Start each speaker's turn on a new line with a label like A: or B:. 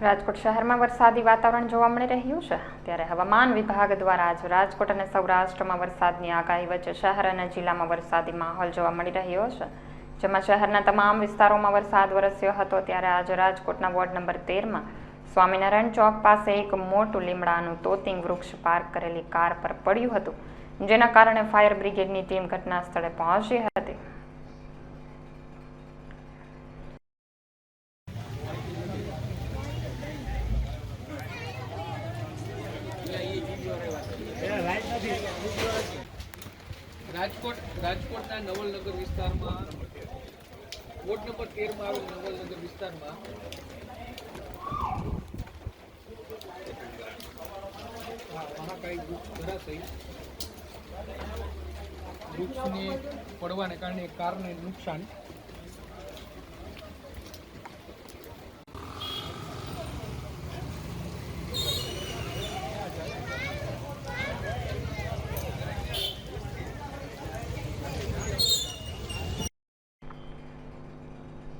A: રાજકોટ શહેરમાં વરસાદી વાતાવરણ જોવા મળી રહ્યું છે. ત્યારે હવામાન વિભાગ દ્વારા આજ રાજકોટ અને સૌરાષ્ટ્રમાં વરસાદની આગાહી વચ્ચે શહેર અને જિલ્લામાં વરસાદી માહોલ જોવા મળી રહ્યો છે. જેમાં શહેરના તમામ વિસ્તારોમાં વરસાદ વરસ્યો હતો. ત્યારે આજે રાજકોટના વોર્ડ નંબર તેરમાં સ્વામિનારાયણ ચોક પાસે એક મોટું લીમડાનું તોતિંગ વૃક્ષ પાર્ક કરેલી કાર પર પડ્યું હતું, જેના કારણે ફાયર બ્રિગેડની ટીમ ઘટના સ્થળે પહોંચી હતી.
B: રાજકોટ, રાજકોટના નવલનગર વિસ્તારમાં, વોર્ડ નંબર તેરમાં આવેલ નવલનગર વિસ્તારમાં આ મહાકાળી વૃક્ષ ધરાશયી વૃક્ષને પડવાને કારણે કારને નુકસાન